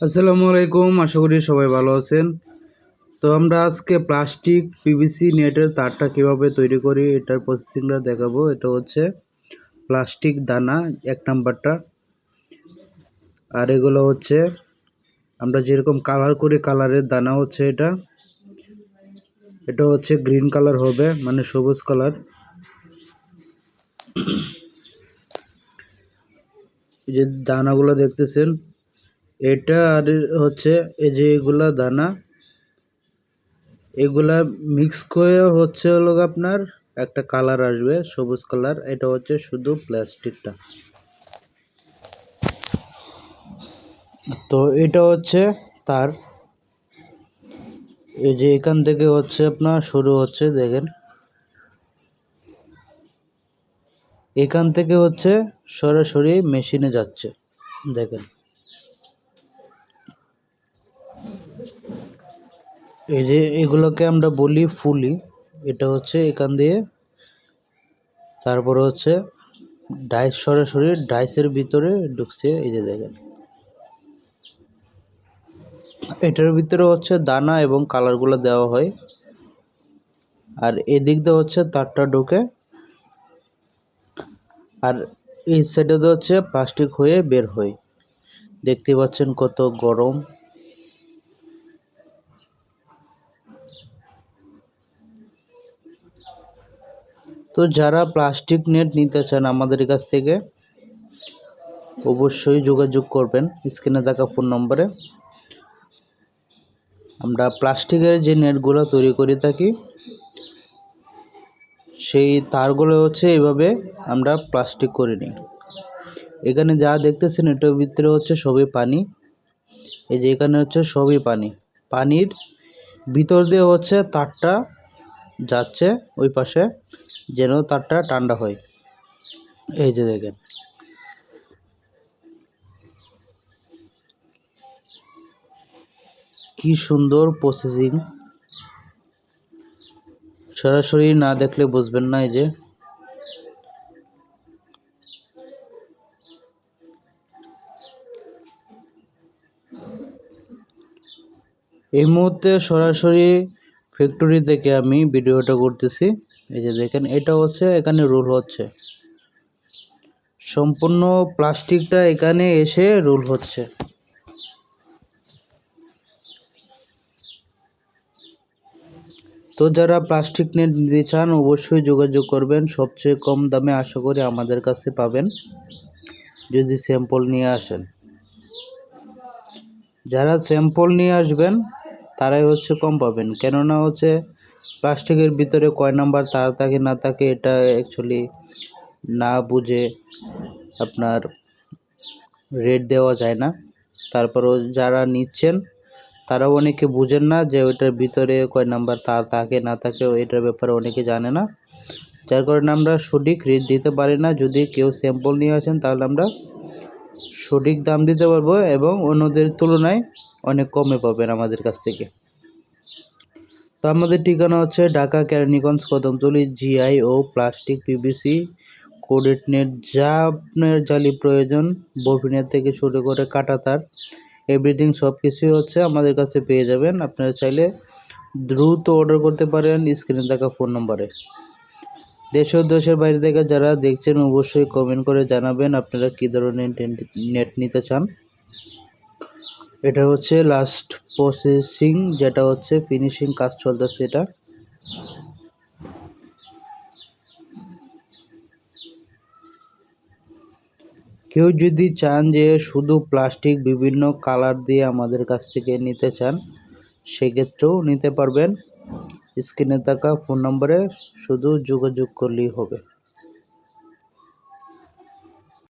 আসসালামু আলাইকুম, আশা করি সবাই ভালো আছেন। তো আমরা আজকে প্লাস্টিক পিভিসি নেটের তারটা কীভাবে তৈরি করি, এটার প্রসেসিংটা দেখাবো। এটা হচ্ছে প্লাস্টিক দানা, এক নাম্বারটা। আর এগুলো হচ্ছে, আমরা যেরকম কালার করি কালারের দানা হচ্ছে এটা। এটা হচ্ছে গ্রিন কালার হবে মানে সবুজ কালার। এই যে দানাগুলো দেখতেছেন এটা আর হচ্ছে এই যে এগুলা দানা, এগুলা মিক্স করে হচ্ছে হলো আপনার একটা কালার আসবে, সবুজ কালার এটা হচ্ছে শুধু প্লাস্টিকটা তো এটা হচ্ছে তার, এই যে এখান থেকে হচ্ছে আপনার শুরু হচ্ছে, দেখেন। এখান থেকে হচ্ছে সরাসরি মেশিনে যাচ্ছে, দেখেন। এই যে এগুলোকে আমরা বলি ফুলি, এটা হচ্ছে এখান দিয়ে। তারপরে হচ্ছে ডাইস, সরাসরি ডাইসের ভিতরে ঢুকছে, এই যে দেখেন। এটার ভিতরে হচ্ছে দানা এবং কালারগুলো দেওয়া হয়। আর এদিক দিয়ে হচ্ছে তারটা ঢুকে। আর এই সাইডে হচ্ছে প্লাস্টিক হয়ে বের হয়। দেখতে পাচ্ছেন কত গরম। তো যারা প্লাস্টিক নেট নিতে চান আমাদের কাছ থেকে, অবশ্যই যোগাযোগ করবেন। স্ক্রিনে থাকা ফোন নম্বরে। আমরা প্লাস্টিকের যে নেটগুলো তৈরি করে থাকি, সেই তারগুলো হচ্ছে এইভাবে আমরা প্লাস্টিক করে নিই। এখানে যা দেখতেছেন এটার ভিতরে হচ্ছে সবই পানি। এই যে এখানে হচ্ছে সবই পানি। পানির ভিতর দিয়ে হচ্ছে তারটা যাচ্ছে ওই পাশে। যেন তারটা ঠান্ডা হয়। এই যে দেখেন। কি সুন্দর প্রসেসিং সরাসরি না দেখলে বুঝবেন না এই যে। এই মুহূর্তে সরাসরি ফ্যাক্টরি থেকে আমি ভিডিওটা করতেছি। এই যে দেখেন, এটা হচ্ছে, এখানে রোল হচ্ছে। সম্পূর্ণ প্লাস্টিকটা এখানে এসে রোল হচ্ছে। তো যারা প্লাস্টিক নেট নিতে চান, অবশ্যই যোগাযোগ করবেন। সবচেয়ে কম দামে আশা করি আমাদের কাছে পাবেন, যদি স্যাম্পল নিয়ে আসেন। যারা স্যাম্পল নিয়ে আসবেন, তারাই হচ্ছে কম পাবেন। কেননা হচ্ছে প্লাস্টিকের ভিতরে কয় নাম্বার তার থাকে না থাকে এটা অ্যাকচুয়ালি না বুঝে আপনার রেট দেওয়া যায় না। তারপরও যারা নিচ্ছেন, তারাও অনেকে বুঝেন না যে ওইটার ভিতরে কয় নাম্বার তার থাকে না থাকে, এটার ব্যাপারে অনেকে জানে না। যার কারণে আমরা সঠিক রেট দিতে পারি না। যদি কেউ স্যাম্পল নিয়ে আসেন, তাহলে আমরা সঠিক দাম দিতে পারব এবং অন্যদের তুলনায় অনেক কমে পাবেন আমাদের কাছ থেকে। আমাদের ঠিকানা হচ্ছে ঢাকা কেরানীগঞ্জ কদমতলি জিআই ও প্লাস্টিক পিবিসি কোডেট নেট যা আপনার জালি প্রয়োজন ববিনের থেকে শুরু করে কাটা তার এভরিথিং সব কিছুই হচ্ছে আমাদের কাছে পেয়ে যাবেন। আপনারা চাইলে দ্রুত অর্ডার করতে পারেন স্ক্রিনে থাকা ফোন নম্বরে দেশ ও দেশের বাইরে থেকে যারা দেখছেন, অবশ্যই কমেন্ট করে জানাবেন আপনারা কী ধরনের নেট নিতে চান। এটা হচ্ছে লাস্ট প্রসেসিং যেটা হচ্ছে ফিনিশিং কাজ চলতেছে এটা। কেউ যদি চান যে শুধু প্লাস্টিক বিভিন্ন কালার দিয়ে আমাদের কাছ থেকে নিতে চান, সেক্ষেত্রেও নিতে পারবেন। স্ক্রিনে থাকা ফোন নম্বরে শুধু যোগাযোগ করলেই হবে।